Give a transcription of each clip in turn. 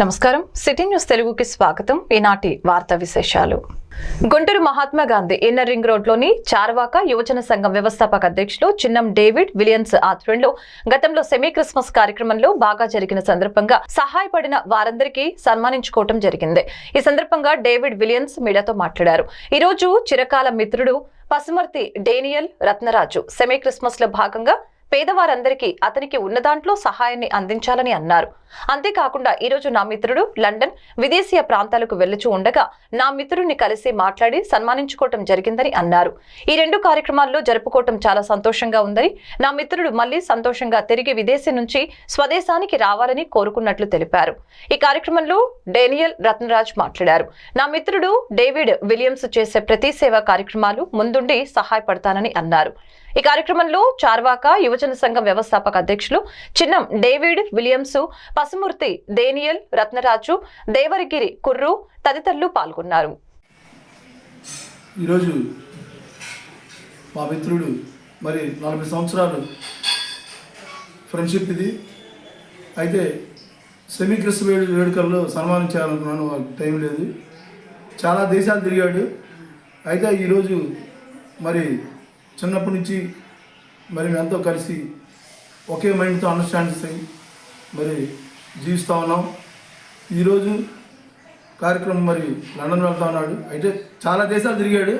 నమస్కారం. City news తెలుగుకి స్వాగతం. ఈనాటి వార్తా విశేషాలు. గుంటూరు మహాత్మా గాంధీ ఇన్నర్ రింగ్ రోడ్లోని చార్వాక యువజన సంఘం వ్యవస్థాపక అధ్యక్షులు చిన్నం డేవిడ్ విలియన్స్ ఆధ్వర్యంలో గతంలో సెమీ క్రిస్మస్ కార్యక్రమంలో బాగా జరిగిన సందర్భంగా సహాయపడిన వారందరికీ సన్మానించుకోవటం జరిగింది. ఈ సందర్భంగా డేవిడ్ విలియన్స్ మీడియాతో మాట్లాడారు. ఈరోజు చిరకాల మిత్రుడు పసుమర్తి డేనియల్ రత్నరాజు. సెమీ క్రిస్మస్లో భాగంగా పేదవారందరికీ అతనికి ఉన్న దాంట్లో సహాయాన్ని అందించాలని అన్నారు. అంతేకాకుండా ఈరోజు నా మిత్రుడు లండన్ విదేశీయ ప్రాంతాలకు వెళ్ళుచూ ఉండగా నా మిత్రుడిని కలిసి మాట్లాడి సన్మానించుకోవటం జరిగిందని అన్నారు. ఈ రెండు కార్యక్రమాల్లో జరుపుకోవటం చాలా సంతోషంగా ఉందని నా మిత్రుడు మళ్ళీ సంతోషంగా తిరిగి విదేశీ నుంచి స్వదేశానికి రావాలని కోరుకున్నట్లు తెలిపారు. ఈ కార్యక్రమంలో డేనియల్ రత్నరాజ్ మాట్లాడారు. నా మిత్రుడు డేవిడ్ విలియమ్స్ చేసే ప్రతి సేవా కార్యక్రమాలు ముందుండి సహాయపడతానని అన్నారు. ఈ కార్యక్రమంలో చార్వాక యువజన సంఘం వ్యవస్థాపక అధ్యక్షులు Chinnam David Williams Pasumurthi Daniel Ratnaraju Devaragiri Kurru తదితరులు పాల్గొన్నారు. ఈరోజు మా మిత్రుడు మరి నలభై సంవత్సరాలు ఫ్రెండ్షిప్ ఇది. అయితే సెమీ క్రిస్ వేడు వేడుకల్లో సన్మానం చేయాలనుకున్నాను వాళ్ళకి టైం లేదు. చాలా దేశాలు తిరిగాడు. అయితే ఈరోజు మరి చిన్నప్పటి నుంచి మరి మేమంతో కలిసి ఒకే మైండ్తో అండర్స్టాండింగ్స్ అయ్యి మరి జీవిస్తూ ఉన్నాం. ఈరోజు కార్యక్రమం మరి లండన్ వెళ్తా ఉన్నాడు. అయితే చాలా దేశాలు తిరిగాడు.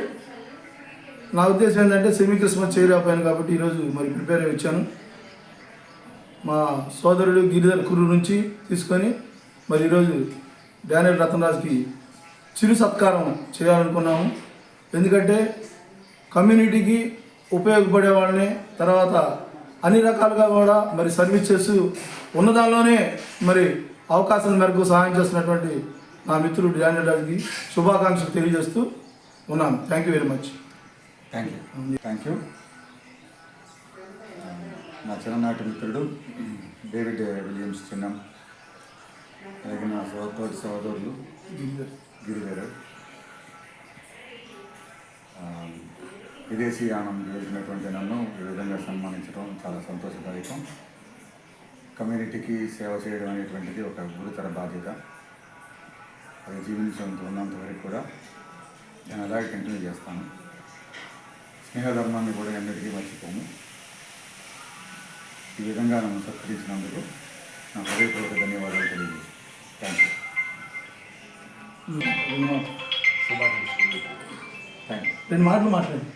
నా ఉద్దేశం ఏంటంటే సెమీ క్రిస్మస్ చేయలేకపోయాను కాబట్టి ఈరోజు మరి ప్రిపేర్ అయ్యి వచ్చాను. మా సోదరుడు గిరిధర్ కురు నుంచి తీసుకొని మరి ఈరోజు డానియల్ రతన్రాజ్కి చిరు సత్కారం చేయాలనుకున్నాము. ఎందుకంటే కమ్యూనిటీకి ఉపయోగపడే వాళ్ళని తర్వాత అన్ని రకాలుగా కూడా మరి సర్వీస్ చేస్తూ ఉన్నదానిలోనే మరి అవకాశం మేరకు సహాయం చేస్తున్నటువంటి నా మిత్రుడు డానియల్ రాజుకి శుభాకాంక్షలు తెలియజేస్తూ ఉన్నాను. Thank you very much thank you thank you నా చిన్ననాటి మిత్రుడు డేవిడ్ విలియమ్స్ చిన్నం అలాగే నా సోదరుడు సోదరులు గిరిగారు విదేశీ యానం చేసినటువంటి నన్ను ఈ విధంగా సన్మానించడం చాలా సంతోషదాయకం. కమ్యూనిటీకి సేవ చేయడం అనేటువంటిది ఒక గురుతర బాధ్యత. అది జీవించేంత ఉన్నంత వరకు కూడా నేను అలాగే కంటిన్యూ చేస్తాను. స్నేహధర్మాన్ని కూడా ఎన్నటికీ మర్చిపోము. ఈ విధంగా నన్ను సత్కరించినందుకు నా హృదయపూర్వక ధన్యవాదాలు తెలియజేస్తాను. థ్యాంక్ యూ థ్యాంక్ యూ రెండు మాటలు మాట్లాడండి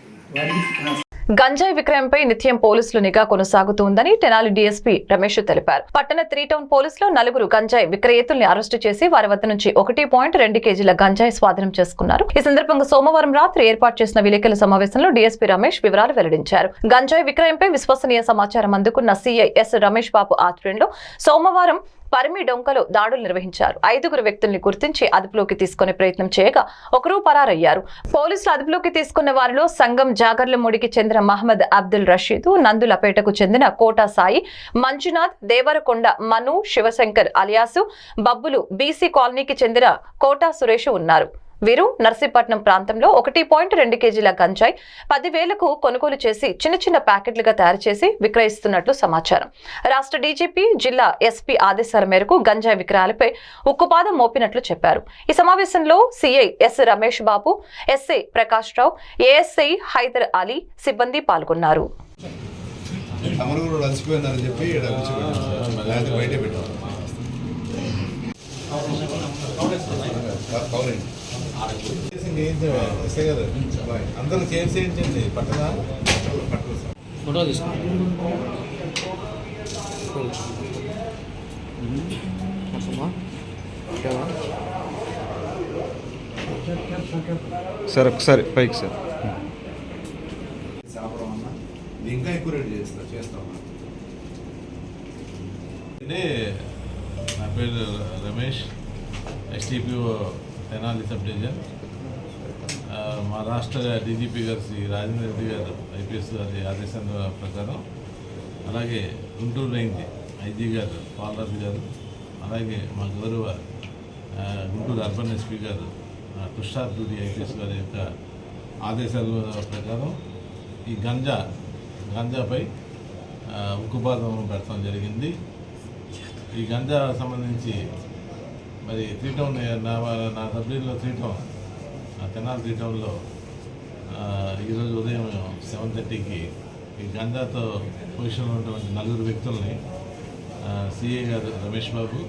గంజాయి విక్రయంపై నిత్యం పోలీసులు నిఘా కొనసాగుతోందని తెనాలి డీఎస్పీ రమేష్ తెలిపారు. పట్టణ త్రీ టౌన్ పోలీసులు నలుగురు గంజాయి విక్రయేతుల్ని అరెస్టు చేసి వారి వద్ద నుంచి ఒకటి పాయింట్ రెండు కేజీల గంజాయి స్వాధీనం చేసుకున్నారు. ఈ సందర్భంగా సోమవారం రాత్రి ఏర్పాటు చేసిన విలేకరుల సమావేశంలో డీఎస్పీ రమేష్ వివరాలు వెల్లడించారు. గంజాయి విక్రయంపై విశ్వసనీయ సమాచారం అందుకున్న సీఐ ఎస్ రమేష్ బాబు ఆధ్వర్యంలో సోమవారం పరిమి డొంకలో దాడులు నిర్వహించారు. ఐదుగురు వ్యక్తుల్ని గుర్తించి అదుపులోకి తీసుకునే ప్రయత్నం చేయగా ఒకరు పరారయ్యారు. పోలీసులు అదుపులోకి తీసుకున్న వారిలో సంఘం జాగర్లమూడికి చెందిన మహమ్మద్ అబ్దుల్ రషీద్ నందులపేటకు చెందిన కోటా సాయి మంజునాథ్ దేవరకొండ మను శివశంకర్ అలియాసు బబ్బులు బీసీ కాలనీకి చెందిన కోటా సురేష్ ఉన్నారు. వీరు నర్సీపట్నం ప్రాంతంలో ఒకటి పాయింట్ రెండు కేజీల గంజాయి పదివేలకు కొనుగోలు చేసి చిన్న చిన్న ప్యాకెట్లుగా తయారు చేసి విక్రయిస్తున్నట్లు సమాచారం. రాష్ట్ర డీజీపీ జిల్లా ఎస్పీ ఆదేశాల మేరకు గంజాయి విక్రయాలపై ఉక్కుపాదం మోపినట్లు చెప్పారు. ఈ సమావేశంలో CI S Ramesh Babu SI Prakash Rao ASI Haider Ali సిబ్బంది పాల్గొన్నారు. చెప్పి కదా అందరూ చేసి ఏంటండి పట్టదా ఫోటో తీసుకోండి సార్ ఒకసారి పైకి సార్. సాపడం అన్న ఇది ఇంకా ఎక్కువ రేట్ చేస్తా చేస్తాం నా పేరు Ramesh SDPO Tenali sub division మా రాష్ట్ర డీజీపీ గారు శ్రీ రాజేంద్ర రెడ్డి గారు ఐపీఎస్ గారి ఆదేశాల ప్రకారం అలాగే గుంటూరు రేంజ్ ఐజీ గారు పాలరాజు గారు అలాగే మా గౌరవ గుంటూరు అర్బన్ ఎస్పీ గారు ఆ, తుషార్ ఐపీఎస్ గారి యొక్క ఆదేశాల ప్రకారం ఈ గంజా గంజాపై ఉక్కుపాతం పెడతాం జరిగింది. ఈ గంజా సంబంధించి మరి త్రీ టౌన్ నా నా సబ్జెక్ట్లో త్రీ టౌన్ ఆ తెనాలి త్రీ టౌన్లో ఈరోజు ఉదయం సెవెన్ థర్టీకి ఈ గంధాతో పొజిషన్లో ఉన్నటువంటి నలుగురు వ్యక్తుల్ని సిఏ గారు రమేష్ బాబు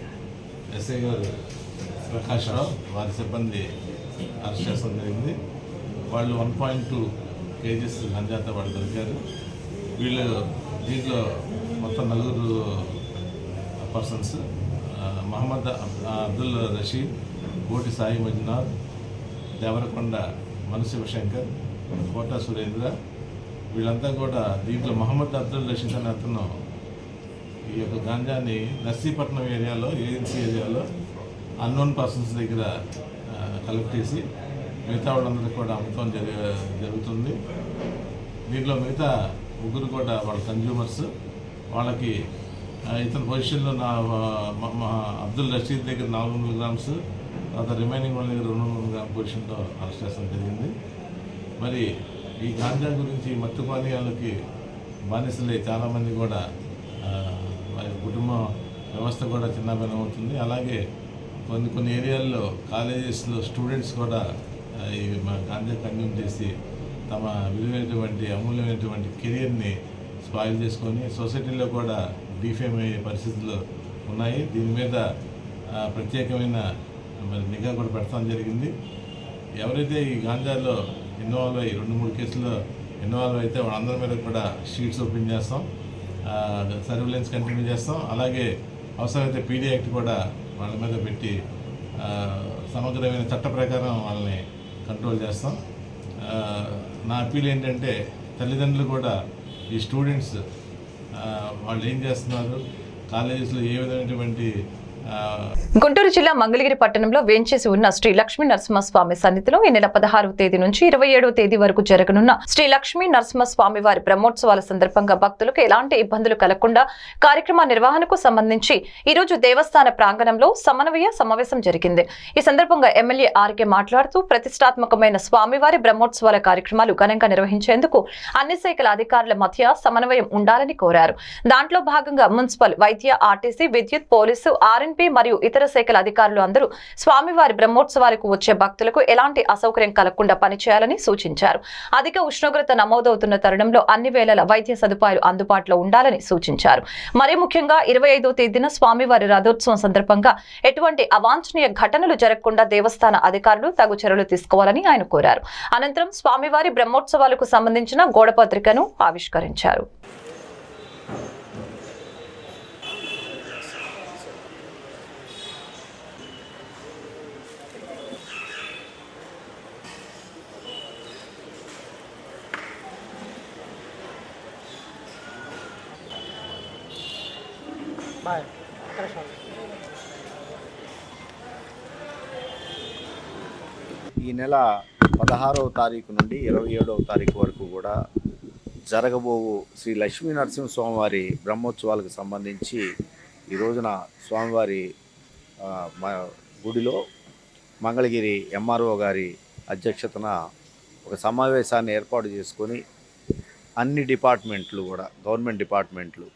ఎస్ఐ గారు ప్రకాష్ రావు వారి సిబ్బంది అరెస్ట్ చేస్తడం జరిగింది. వాళ్ళు వన్ పాయింట్ టూ కేజీస్ గంజాతో వాళ్ళు దొరికారు. వీళ్ళు దీంట్లో మొత్తం నలుగురు పర్సన్స్ మహమ్మద్ అబ్దుల్ రషీద్ కోటి సాయి మంజునాథ్ దేవరకొండ మనసు శంకర్ కోట సురేంద్ర వీళ్ళంతా కూడా దీంట్లో మహమ్మద్ అబ్దుల్ రషీద్ అనే అతను ఈ యొక్క గాంజాని నర్సీపట్నం ఏరియాలో ఏజెన్సీ ఏరియాలో అన్నోన్ పర్సన్స్ దగ్గర కలెక్ట్ చేసి మిగతా వాళ్ళందరికీ కూడా అమ్మకం జరి జరుగుతుంది. దీంట్లో మిగతా ముగ్గురు కూడా వాళ్ళ కన్జ్యూమర్స్ వాళ్ళకి ఇతని పొజిషన్లో నా మా- అబ్దుల్ రషీద్ దగ్గర నాలుగు వందల గ్రామ్స్ తర్వాత రిమైనింగ్ వాళ్ళ దగ్గర రెండు వందల గ్రామ్ పొజిషన్లో అరెస్ట్ చేస్తడం జరిగింది. మరి ఈ గాంజా గురించి మత్తు పానీయాలకి బానిసలే చాలామంది కూడా వారి కుటుంబ వ్యవస్థ కూడా చిన్నభిన్నం అవుతుంది. అలాగే కొన్ని కొన్ని ఏరియాల్లో కాలేజెస్లో స్టూడెంట్స్ కూడా ఈ మా గాంజా కన్జ్యూమ్ చేసి తమ విలువైనటువంటి అమూల్యమైనటువంటి కెరియర్ని స్పాయిల్ చేసుకొని సొసైటీలో కూడా డిఫేమ్ అయ్యే పరిస్థితులు ఉన్నాయి. దీని మీద ప్రత్యేకమైన మరి నిఘా కూడా పెట్టడం జరిగింది. ఎవరైతే ఈ గాంజాలో ఇన్వాల్వ్ అయ్యి రెండు మూడు కేసుల్లో ఇన్వాల్వ్ అయితే వాళ్ళందరి మీద కూడా షీట్స్ ఓపెన్ చేస్తాం. సర్విలెన్స్ కంటిన్యూ చేస్తాం. అలాగే అవసరమైతే పీడీ యాక్ట్ కూడా వాళ్ళ మీద పెట్టి సమగ్రమైన చట్ట ప్రకారం వాళ్ళని కంట్రోల్ చేస్తాం. నా అప్పీల్ ఏంటంటే తల్లిదండ్రులు కూడా ఈ స్టూడెంట్స్ వాళ్ళు ఏం చేస్తున్నారు? కాలేజెస్లో ఏ విధమైనటువంటి గుంటూరు జిల్లా మంగళగిరి పట్టణంలో వేంచేసి ఉన్న శ్రీ లక్ష్మీ నరసింహస్వామి సన్నిధిలో ఈ నెల పదహారవ తేదీ నుంచి ఇరవై ఏడవ తేదీ వరకు జరగనున్న శ్రీ లక్ష్మీ నరసింహస్వామి వారి బ్రహ్మోత్సవాల సందర్భంగా భక్తులకు ఎలాంటి ఇబ్బందులు కలగకుండా కార్యక్రమ నిర్వహణకు సంబంధించి ఈ రోజు దేవస్థాన ప్రాంగణంలో సమన్వయ సమావేశం జరిగింది. ఈ సందర్భంగా ఎమ్మెల్యే ఆర్కే మాట్లాడుతూ ప్రతిష్టాత్మకమైన స్వామివారి బ్రహ్మోత్సవాల కార్యక్రమాలు ఘనంగా నిర్వహించేందుకు అన్ని శాఖల అధికారుల మధ్య సమన్వయం ఉండాలని కోరారు. దాంట్లో భాగంగా మున్సిపల్ వైద్య ఆర్టీసీ విద్యుత్ పోలీసు ఆర్ఎన్పి మరియు ఇతర శాఖల అధికారులు అందరూ స్వామివారి బ్రహ్మోత్సవాలకు వచ్చే భక్తులకు ఎలాంటి అసౌకర్యం కలగకుండా పనిచేయాలని సూచించారు. అధిక ఉష్ణోగ్రత నమోదవుతున్న తరుణంలో అన్ని వేళల వైద్య సదుపాయాలు అందుబాటులో ఉండాలని సూచించారు. మరి ముఖ్యంగా ఇరవై ఐదో తేదీన స్వామివారి రథోత్సవం సందర్భంగా ఎటువంటి అవాంఛనీయ ఘటనలు జరగకుండా దేవస్థాన అధికారులు తగు చర్యలు తీసుకోవాలని ఆయన కోరారు. అనంతరం స్వామివారి బ్రహ్మోత్సవాలకు సంబంధించిన గోడపత్రికను ఆవిష్కరించారు. ఈ నెల పదహారవ తారీఖు నుండి ఇరవై ఏడవ తారీఖు వరకు కూడా జరగబోవు శ్రీ లక్ష్మీ నరసింహస్వామివారి బ్రహ్మోత్సవాలకు సంబంధించి ఈ రోజున స్వామివారి గుడిలో మంగళగిరి ఎంఆర్ఓ గారి అధ్యక్షతన ఒక సమావేశాన్ని ఏర్పాటు చేసుకొని అన్ని డిపార్ట్మెంట్లు కూడా గవర్నమెంట్ డిపార్ట్మెంట్లు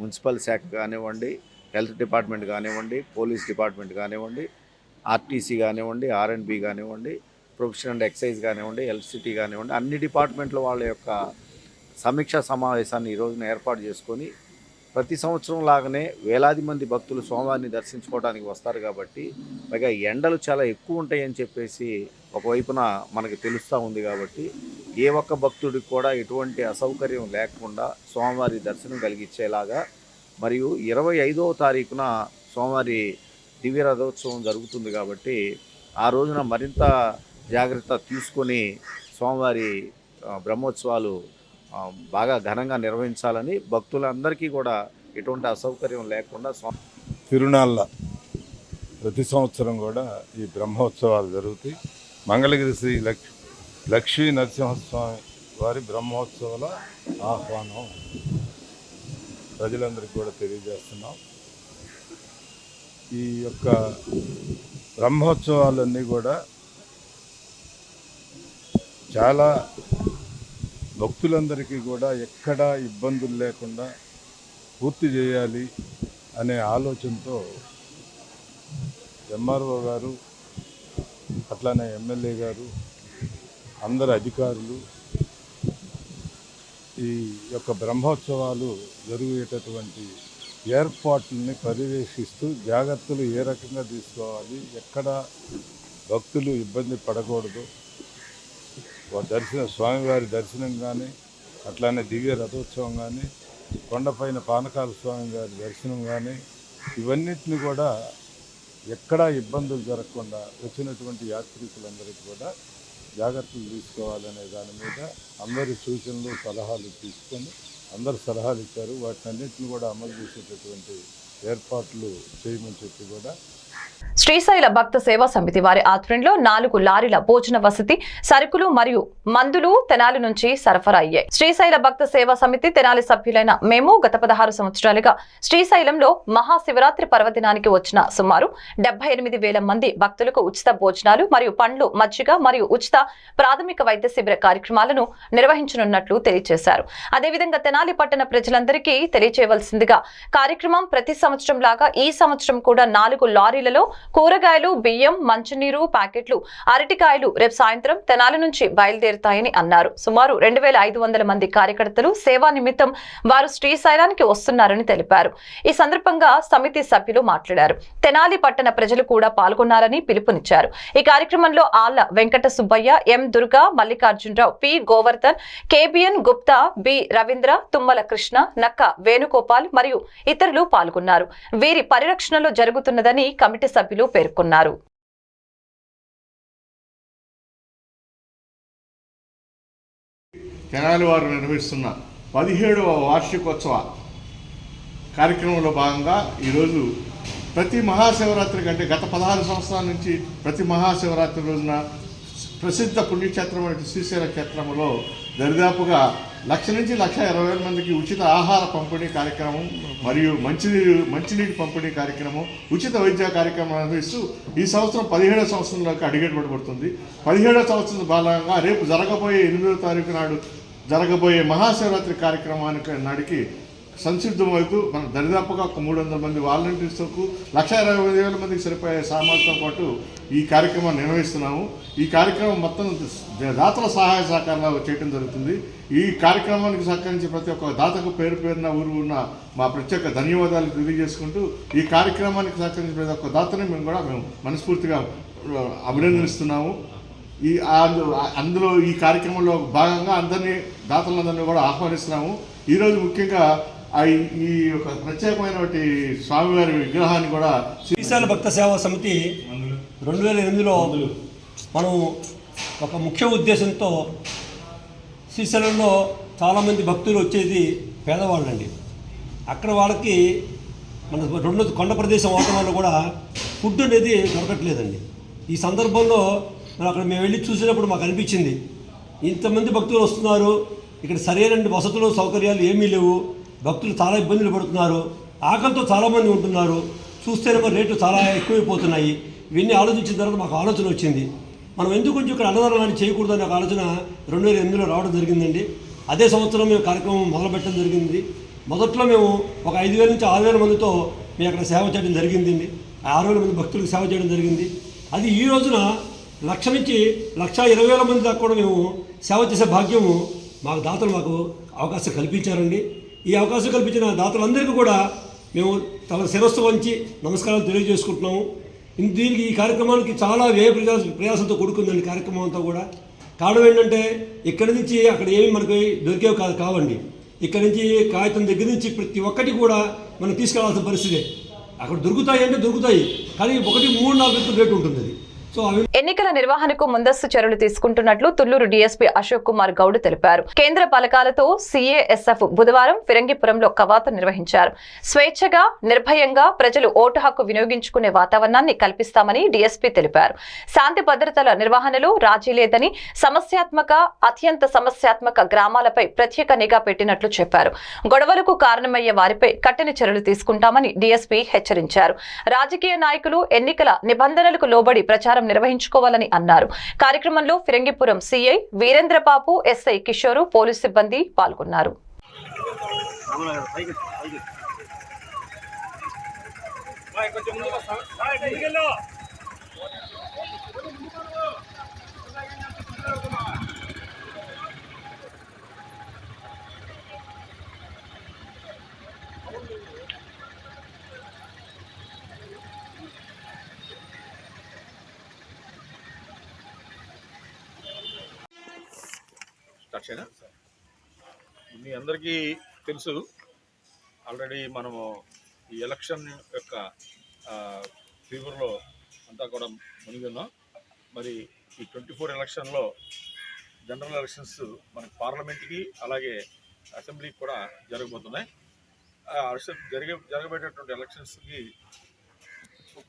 మున్సిపల్ శాఖ కానివ్వండి హెల్త్ డిపార్ట్మెంట్ కానివ్వండి పోలీస్ డిపార్ట్మెంట్ కానివ్వండి ఆర్టీసీ కానివ్వండి ఆర్ఎండ్బి కానివ్వండి ప్రొఫెషనల్ అండ్ ఎక్సైజ్ కానివ్వండి ఎల్సిటీ కానివ్వండి అన్ని డిపార్ట్మెంట్ల వాళ్ళ యొక్క సమీక్షా సమావేశాన్ని ఈ రోజున ఏర్పాటు చేసుకొని ప్రతి సంవత్సరం లాగానే వేలాది మంది భక్తులు స్వామివారిని దర్శించుకోవడానికి వస్తారు కాబట్టి పైగా ఎండలు చాలా ఎక్కువ ఉంటాయని చెప్పేసి ఒకవైపున మనకి తెలుస్తూ ఉంది కాబట్టి ఏ ఒక్క భక్తుడికి కూడా ఎటువంటి అసౌకర్యం లేకుండా స్వామివారి దర్శనం కలిగించేలాగా మరియు ఇరవై ఐదవ తారీఖున స్వామివారి దివ్య రథోత్సవం జరుగుతుంది కాబట్టి ఆ రోజున మరింత జాగ్రత్త తీసుకొని స్వామివారి బ్రహ్మోత్సవాలు బాగా ఘనంగా నిర్వహించాలని భక్తులందరికీ కూడా ఎటువంటి అసౌకర్యం లేకుండా స్వామి తిరునాళ్ళ ప్రతి సంవత్సరం కూడా ఈ బ్రహ్మోత్సవాలు జరుగుతాయి. మంగళగిరి శ్రీ లక్ష్మి లక్ష్మీ నరసింహస్వామి వారి బ్రహ్మోత్సవాల ఆహ్వానం. ప్రజలందరికీ కూడా తెలియజేస్తున్నాం. ఈ యొక్క బ్రహ్మోత్సవాలన్నీ కూడా చాలా భక్తులందరికీ కూడా ఎక్కడా ఇబ్బందులు లేకుండా పూర్తి చేయాలి అనే ఆలోచనతో ఎంఆర్ఓ గారు అట్లానే ఎమ్మెల్యే గారు అందరు అధికారులు ఈ యొక్క బ్రహ్మోత్సవాలు జరిగేటటువంటి ఏర్పాట్లని పర్యవేక్షిస్తూ జాగ్రత్తలు ఏ రకంగా తీసుకోవాలి ఎక్కడ భక్తులు ఇబ్బంది పడకూడదు దర్శన దర్శనం స్వామివారి దర్శనం కానీ అట్లానే దివ్య రథోత్సవం కానీ కొండపైన పానకాల స్వామి గారి దర్శనం కానీ ఇవన్నిటిని కూడా ఎక్కడా ఇబ్బందులు జరగకుండా వచ్చినటువంటి యాత్రికులందరికీ కూడా జాగ్రత్తలు తీసుకోవాలనే దాని మీద అందరి సూచనలు సలహాలు తీసుకొని అందరు సలహాలు ఇచ్చారు. వాటిని అన్నింటిని కూడా అమలు చేసేటటువంటి ఏర్పాట్లు చేయమని చెప్పి కూడా శ్రీశైల భక్త సేవా సమితి వారి ఆధ్వర్యంలో నాలుగు లారీల భోజన వసతి సరుకులు మరియు మందులు తెనాలి నుంచి సరఫరా అయ్యాయి. శ్రీశైల భక్త సేవా సమితి తెనాలి సభ్యులైన మేము గత పదహారు సంవత్సరాలుగా శ్రీశైలంలో మహాశివరాత్రి పర్వదినానికి వచ్చిన సుమారు డెబ్బై ఎనిమిది వేల మంది భక్తులకు ఉచిత భోజనాలు మరియు పండ్లు మజ్జిగ మరియు ఉచిత ప్రాథమిక వైద్య శిబిర కార్యక్రమాలను నిర్వహించనున్నట్లు తెలియజేశారు. అదేవిధంగా తెనాలి పట్టణ ప్రజలందరికీ తెలియజేయవలసిందిగా కార్యక్రమం ప్రతి సంవత్సరం లాగా ఈ సంవత్సరం కూడా నాలుగు లారీలలో కూరగాయలు బియ్యం మంచినీరు ప్యాకెట్లు అరటికాయలు రేపు సాయంత్రం తెనాలి నుంచి బయలుదేరుతాయని అన్నారు. సుమారు రెండు వేల ఐదు వందల మంది కార్యకర్తలు సేవా నిమిత్తం వారు శ్రీశైలానికి వస్తున్నారని తెలిపారు. ఈ సందర్భంగా సమితి సభ్యులు మాట్లాడారు. తెనాలి పట్టణ ప్రజలు కూడా పాల్గొన్నారని పిలుపునిచ్చారు. ఈ కార్యక్రమంలో Alla Venkata Subbaiah M Durga Mallikarjuna Rao P Govardhan KBN Gupta B Ravindra Tummala Krishna Nakka Venugopal మరియు ఇతరులు పాల్గొన్నారు. వీరి పరిరక్షణలో జరుగుతున్నదని కమిటీ సభ్యులు పేర్కొన్నారు. తెనాలి వారు నిర్వహిస్తున్న పదిహేడవ వార్షికోత్సవ కార్యక్రమంలో భాగంగా ఈరోజు ప్రతి మహాశివరాత్రి కంటే గత పదహారు సంవత్సరాల నుంచి ప్రతి మహాశివరాత్రి రోజున ప్రసిద్ధ పుణ్యక్షేత్రమైన శ్రీశైల క్షేత్రంలో దరిదాపుగా లక్ష నుంచి లక్ష ఇరవై వేల మందికి ఉచిత ఆహార పంపిణీ కార్యక్రమం మరియు మంచినీరు మంచినీటి పంపిణీ కార్యక్రమం ఉచిత వైద్య కార్యక్రమం నిర్వహిస్తూ ఈ సంవత్సరం పదిహేడవ సంవత్సరంలోకి అడుగుపెట్టబడుతుంది పదిహేడవ సంవత్సరం భాగంగా రేపు జరగబోయే ఎనిమిదవ తారీఖు నాడు జరగబోయే మహాశివరాత్రి కార్యక్రమానికి నాటికి సంసిద్ధమవుతూ మన దరిదాపుగా ఒక మూడు వందల మంది వాలంటీర్స్కు లక్ష ఇరవై ఐదు వేల మందికి సరిపోయే సామాన్లతో పాటు ఈ కార్యక్రమాన్ని నిర్వహిస్తున్నాము. ఈ కార్యక్రమం మొత్తం దాతల సహాయ సహకారాలు చేయడం జరుగుతుంది. ఈ కార్యక్రమానికి సహకరించే ప్రతి ఒక్క దాతకు పేరు పేరున ఊరు ఉన్న మా ప్రత్యేక ధన్యవాదాలు తెలియజేసుకుంటూ ఈ కార్యక్రమానికి సహకరించిన ప్రతి ఒక్క దాతని మేము కూడా మేము మనస్ఫూర్తిగా అభినందిస్తున్నాము. ఈ అందులో ఈ కార్యక్రమంలో భాగంగా అందరినీ దాతలందరినీ కూడా ఆహ్వానిస్తున్నాము. ఈరోజు ముఖ్యంగా ఈ- ఈ యొక్క ప్రత్యేకమైనటువంటి స్వామివారి విగ్రహాన్ని కూడా శ్రీశైల భక్త సేవా సమితి రెండు వేల ఎనిమిదిలో మనం ఒక ముఖ్య ఉద్దేశంతో శ్రీశైలంలో చాలామంది భక్తులు వచ్చేది పేదవాళ్ళండి. అక్కడ వాళ్ళకి మన రెండు కొండ ప్రదేశం అవటం వల్ల కూడా ఫుడ్ అనేది దొరకట్లేదండి. ఈ సందర్భంలో మనం అక్కడ మేము వెళ్ళి చూసినప్పుడు మాకు అనిపించింది ఇంతమంది భక్తులు వస్తున్నారు ఇక్కడ సరైన వసతులు సౌకర్యాలు ఏమీ లేవు భక్తులు చాలా ఇబ్బందులు పడుతున్నారు. ఆకలితో చాలామంది ఉంటున్నారు. చూస్తేనేమో రేట్లు చాలా ఎక్కువైపోతున్నాయి. ఇవన్నీ ఆలోచించిన తర్వాత మాకు ఆలోచన వచ్చింది. మనం ఎందుకు కొంచెం ఇక్కడ అన్నదానాన్ని చేయకూడదనే ఒక ఆలోచన రెండు వేల ఎనిమిదిలో రావడం జరిగిందండి. అదే సంవత్సరం మేము కార్యక్రమం మొదలుపెట్టడం జరిగింది. మొదట్లో మేము ఒక ఐదు వేల నుంచి ఆరు వేల మందితో మేము అక్కడ సేవ చేయడం జరిగిందండి. ఆ ఆరు వేల మంది భక్తులకు సేవ చేయడం జరిగింది. అది ఈ రోజున లక్ష నుంచి లక్ష ఇరవై వేల మంది దాకా కూడా మేము సేవ చేసే భాగ్యము మాకు దాతలు మాకు అవకాశం కల్పించారండి. ఈ అవకాశం కల్పించిన దాతలందరికీ కూడా మేము తమ శిరస్సు వంచి నమస్కారాలు తెలియజేసుకుంటున్నాము. దీనికి ఈ కార్యక్రమానికి చాలా వ్యయ ప్రయాస ప్రయాసంతో కూడుకుందండి కార్యక్రమం అంతా కూడా. కారణం ఏంటంటే ఇక్కడి నుంచి అక్కడ ఏమి మనకి దొరికేవి కాదు కావండి. ఇక్కడి నుంచి కాగితం దగ్గర నుంచి ప్రతి ఒక్కటి కూడా మనం తీసుకెళ్ళాల్సిన పరిస్థితి అక్కడ దొరుకుతాయి అంటే దొరుకుతాయి. కానీ ఒకటి మూడు నాలుగు రెట్లు రేటు ఉంటుంది ఎన్నికల నిర్వహణకు ముందస్తు చర్యలు తీసుకుంటున్నట్లు తుళ్ళూరు డీఎస్పీ అశోక్ కుమార్ గౌడ్ తెలిపారు. కేంద్ర పలకాలతో సీఏఎస్ఎఫ్ బుధవారం ఫిరంగిపురంలో కవాతు నిర్వహించారు. స్వేచ్ఛగా నిర్భయంగా ప్రజలు ఓటు హక్కు వినియోగించుకునే వాతావరణాన్ని కల్పిస్తామని డీఎస్పీ తెలిపారు. శాంతి భద్రతల నిర్వహణలో రాజీ లేదని సమస్యాత్మక అత్యంత సమస్యాత్మక గ్రామాలపై ప్రత్యేక నిఘా పెట్టినట్లు చెప్పారు. గొడవలకు కారణమయ్యే వారిపై కఠిన చర్యలు తీసుకుంటామని డీఎస్పీ హెచ్చరించారు. రాజకీయ నాయకులు ఎన్నికల నిబంధనలకు లోబడి ప్రచారం నిర్వహించుకోవాలని అన్నారు. కార్యక్రమంలో Phirangipuram CI Veerendrababu SI Kishore police సిబ్బంది పాల్గొన్నారు. కొంచెం ముందుకు వస్తాం మీ అందరికీ తెలుసు ఆల్రెడీ మనము ఈ ఎలక్షన్ యొక్క ఫీవర్లో అంతా కూడా మునిగి ఉన్నాం. మరి ఈ ట్వంటీ ఫోర్ ఎలక్షన్లో జనరల్ ఎలక్షన్స్ మనకి పార్లమెంట్కి అలాగే అసెంబ్లీకి కూడా జరగబోతున్నాయి. జరిగే జరగబోయేటటువంటి ఎలక్షన్స్కి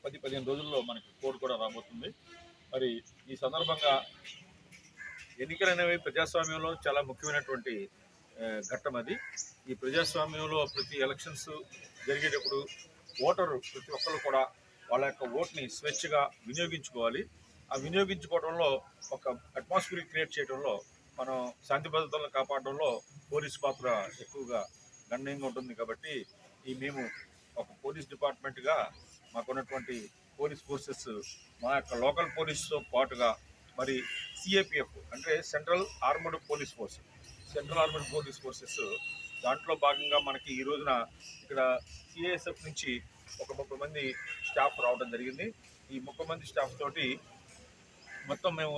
పది పదిహేను రోజుల్లో మనకి కోడ్ కూడా రాబోతుంది. మరి ఈ సందర్భంగా ఎన్నికలు అనేవి ప్రజాస్వామ్యంలో చాలా ముఖ్యమైనటువంటి ఘట్టం అది. ఈ ప్రజాస్వామ్యంలో ప్రతి ఎలక్షన్స్ జరిగేటప్పుడు ఓటరు ప్రతి ఒక్కరు కూడా వాళ్ళ యొక్క ఓట్ని స్వేచ్ఛగా వినియోగించుకోవాలి. ఆ వినియోగించుకోవడంలో ఒక అట్మాస్ఫియర్ క్రియేట్ చేయడంలో మనం శాంతి భద్రతలను కాపాడడంలో పోలీస్ పాత్ర ఎక్కువగా గణనీయంగా ఉంటుంది కాబట్టి ఈ మేము ఒక పోలీస్ డిపార్ట్మెంట్గా మాకున్నటువంటి పోలీస్ ఫోర్సెస్ మా యొక్క లోకల్ పోలీస్తో పాటుగా మరి సిఏపిఎఫ్ అంటే central armed police force central armed police forces దాంట్లో భాగంగా మనకి ఈ రోజున ఇక్కడ సిఏఎస్ఎఫ్ నుంచి ఒక ముప్పై మంది స్టాఫ్ రావడం జరిగింది. ఈ ముప్పై మంది స్టాఫ్ తోటి మొత్తం మేము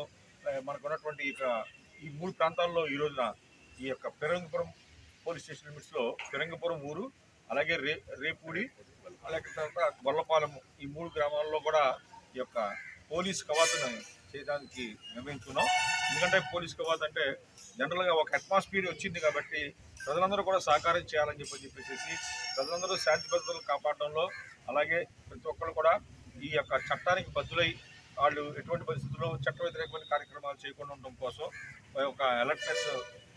మనకు ఉన్నటువంటి ఇక ఈ మూడు ప్రాంతాల్లో ఈ రోజున ఈ యొక్క పెరంగపురం పోలీస్ స్టేషన్ లిమిట్స్లో పెరంగపురం ఊరు అలాగే రే రేపూడి అలాగే తర్వాత గొల్లపాలెం ఈ మూడు గ్రామాల్లో కూడా ఈ యొక్క పోలీస్ కవాతును చేయడానికి నిర్ణయించుకున్నాం. ఎందుకంటే పోలీస్ కవాత్ అంటే జనరల్గా ఒక అట్మాస్ఫియర్ వచ్చింది కాబట్టి ప్రజలందరూ కూడా సహకారం చేయాలని చెప్పి చెప్పేసి ప్రజలందరూ శాంతి భద్రతలు కాపాడడంలో అలాగే ప్రతి ఒక్కరు కూడా ఈ యొక్క చట్టానికి బద్దులై వాళ్ళు ఎటువంటి పరిస్థితుల్లో చట్ట వ్యతిరేకమైన కార్యక్రమాలు చేయకుండా ఉండడం కోసం ఒక అలర్ట్నెస్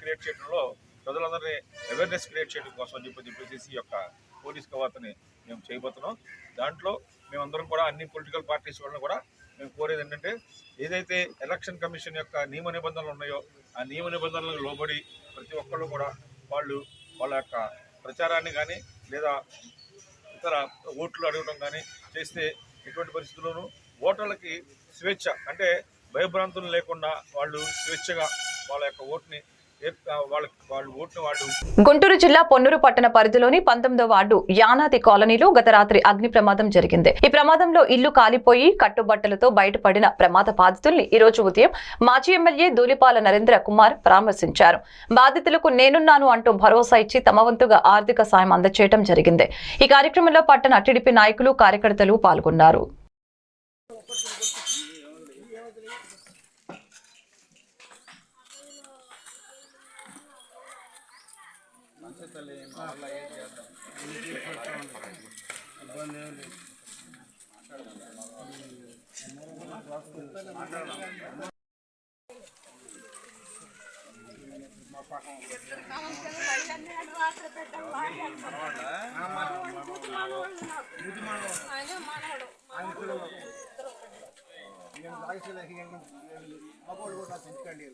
క్రియేట్ చేయడంలో ప్రజలందరినీ అవేర్నెస్ క్రియేట్ చేయడం కోసం అని చెప్పి చెప్పేసి ఈ యొక్క పోలీస్ కవాతని మేము చేయబోతున్నాం. దాంట్లో మేమందరం కూడా అన్ని పొలిటికల్ పార్టీస్ వాళ్ళని కూడా మేము కోరేది ఏంటంటే ఏదైతే ఎలక్షన్ కమిషన్ యొక్క నియమ నిబంధనలు ఉన్నాయో ఆ నియమ నిబంధనలకు లోబడి ప్రతి ఒక్కళ్ళు కూడా వాళ్ళు వాళ్ళ యొక్క ప్రచారాన్ని కానీ లేదా ఇతర ఓట్లు అడగడం కానీ చేస్తే ఎటువంటి పరిస్థితుల్లోనూ ఓటర్లకి స్వేచ్ఛ అంటే భయభ్రాంతులు లేకుండా వాళ్ళు స్వేచ్ఛగా వాళ్ళ యొక్క ఓటుని గుంటూరు జిల్లా పొన్నూరు పట్టణ పరిధిలోని పంతొమ్మిదో వార్డు యానాది కాలనీలో గత రాత్రి అగ్ని ప్రమాదం జరిగింది. ఈ ప్రమాదంలో ఇల్లు కాలిపోయి కట్టుబట్టలతో బయటపడిన ప్రమాద బాధితుల్ని ఈ రోజు ఉదయం మాజీ ఎమ్మెల్యే దూలిపాల నరేంద్ర కుమార్ పరామర్శించారు. బాధితులకు నేనున్నాను అంటూ భరోసా ఇచ్చి తమ వంతుగా ఆర్థిక సాయం అందచేయటం జరిగింది. ఈ కార్యక్రమంలో పట్టణ టీడీపీ నాయకులు కార్యకర్తలు పాల్గొన్నారు. ఇబ్బంది ఏం లేదు మగోడు కూడా పెంచుకోండి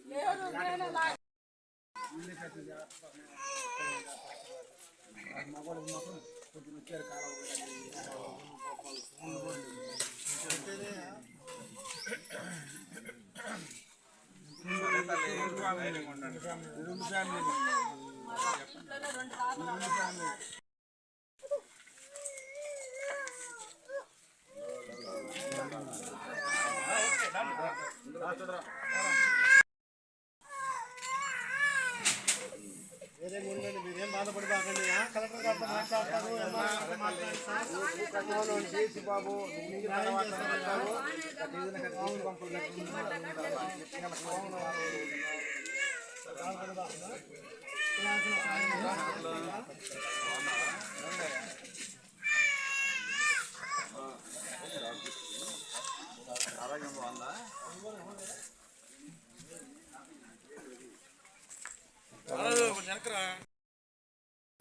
మగవాళ్ళు మాత్రం కొంచెం చూడరా తక్కువలో చేసి బాబు ఆరోగ్యం బాగుందా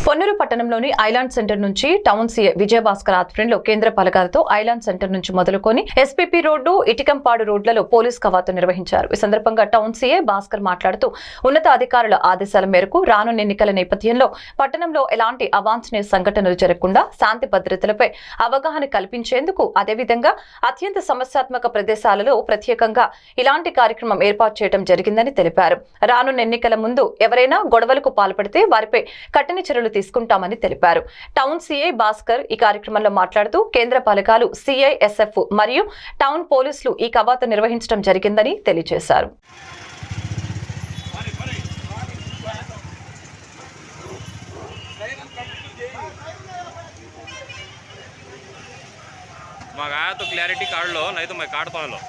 పొన్నూరు పట్టణంలోని ఐలాండ్ సెంటర్ నుంచి టౌన్ సీఏ విజయభాస్కర్ ఆధ్వర్యంలో కేంద్ర పలకాలతో ఐలాండ్ సెంటర్ నుంచి మొదలుకొని ఎస్పీపీ రోడ్డు ఇటికంపాడు రోడ్లలో పోలీస్ కవాతు నిర్వహించారు. ఈ సందర్భంగా టౌన్ సీఏ భాస్కర్ మాట్లాడుతూ ఉన్నత అధికారుల ఆదేశాల మేరకు రానున్న ఎన్నికల నేపథ్యంలో పట్టణంలో ఎలాంటి అవాంఛనీయ సంఘటనలు జరగకుండా శాంతి భద్రతలపై అవగాహన కల్పించేందుకు అదేవిధంగా అత్యంత సమస్యాత్మక ప్రదేశాలలో ప్రత్యేకంగా ఇలాంటి కార్యక్రమం ఏర్పాటు చేయడం జరిగిందని తెలిపారు. రానున్న ఎన్నికల ముందు ఎవరైనా గొడవలకు పాల్పడితే వారిపై కఠిన చర్యలు చర్యలు తీసుకుంటామని తెలిపారు. టౌన్ సీఐ భాస్కర్ ఈ కార్యక్రమంలో మాట్లాడుతూ కేంద్ర పాలకాలు సిఐఎస్ఎఫ్ మరియు టౌన్ పోలీసులు ఈ కవాతు నిర్వహించడం జరిగిందని తెలియజేశారు. मग आया క్లారిటీ కార్డులో काढलो మా కార్డు मग